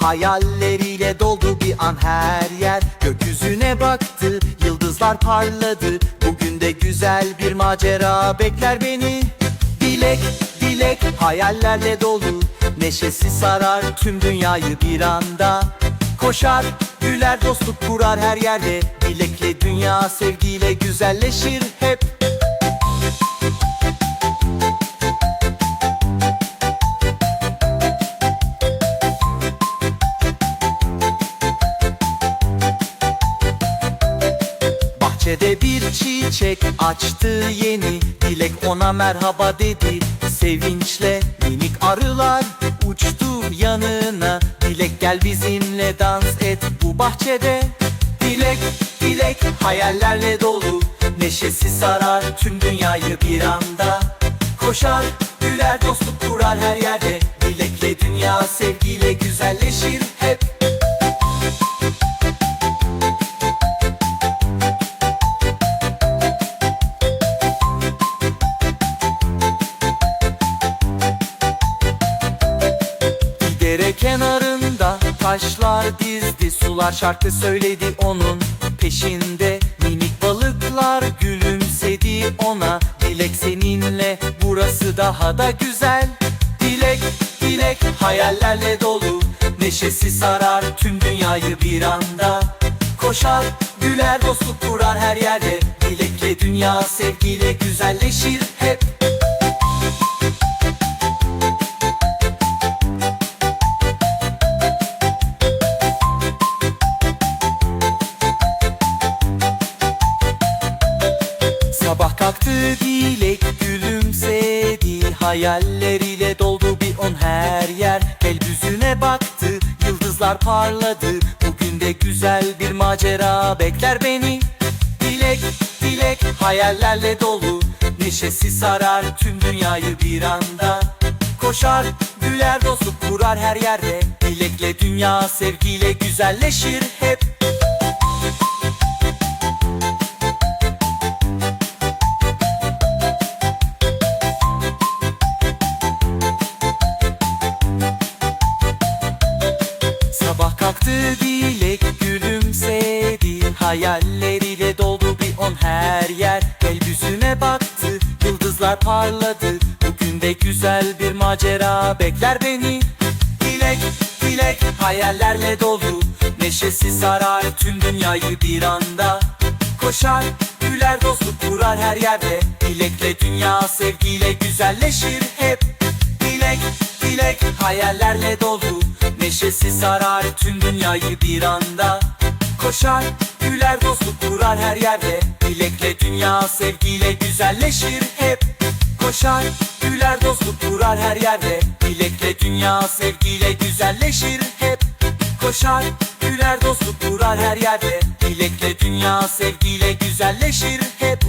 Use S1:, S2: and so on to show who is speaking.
S1: Hayalleriyle doldu bir an her yer. Gökyüzüne baktı Yıldızlar parladı. Bugün de güzel bir macera bekler beni. Dilek, dilek hayallerle dolu Neşesi sarar tüm dünyayı bir anda. Koşar, güler dostluk kurar her yerde. Dilekle dünya sevgiyle güzelleşir hep Bahçede bir çiçek açtı yeni. Dilek ona merhaba dedi. Sevinçle minik arılar uçtu yanına. Dilek gel bizimle dans et bu bahçede. Dilek, dilek hayallerle dolu. Neşesi sarar tüm dünyayı bir anda. Koşar, güler dostluk kurar her yerde. Dilekle dünya sevgiyle güzelleşir hep kenarında taşlar dizdi Sular şarkı söyledi onun peşinde. Minik balıklar gülümsedi ona Dilek seninle burası daha da güzel. Dilek, dilek hayallerle dolu Neşesi sarar tüm dünyayı bir anda. Koşar, güler dostluk kurar her yerde Dilekle dünya sevgiyle güzelleşir hep dilek gülümsedi. Hayalleriyle doldu bir on her yer. Gökyüzüne baktı yıldızlar parladı. Bugün de güzel bir macera bekler beni. Dilek dilek hayallerle dolu. Neşesi sarar tüm dünyayı bir anda. Koşar güler dostluk kurar her yerde. Dilekle dünya sevgiyle güzelleşir hep Kalktı dilek gülümsedi. Hayalleriyle doldu bir on her yer. Gökyüzüne baktı yıldızlar parladı. Bugün de güzel bir macera bekler beni. Dilek dilek hayallerle dolu. Neşesi sarar tüm dünyayı bir anda. Koşar güler dostluk kurar her yerde. Dilekle dünya sevgiyle güzelleşir hep. Dilek, dilek hayallerle dolu Neşesi sarar tüm dünyayı bir anda. Koşar, güler dostluk kurar her yerde. Dilekle dünya sevgiyle güzelleşir hep. Koşar, güler dostluk kurar her yerde. Dilekle dünya sevgiyle güzelleşir hep. Koşar, güler dostluk kurar her yerde. Dilekle dünya sevgiyle güzelleşir hep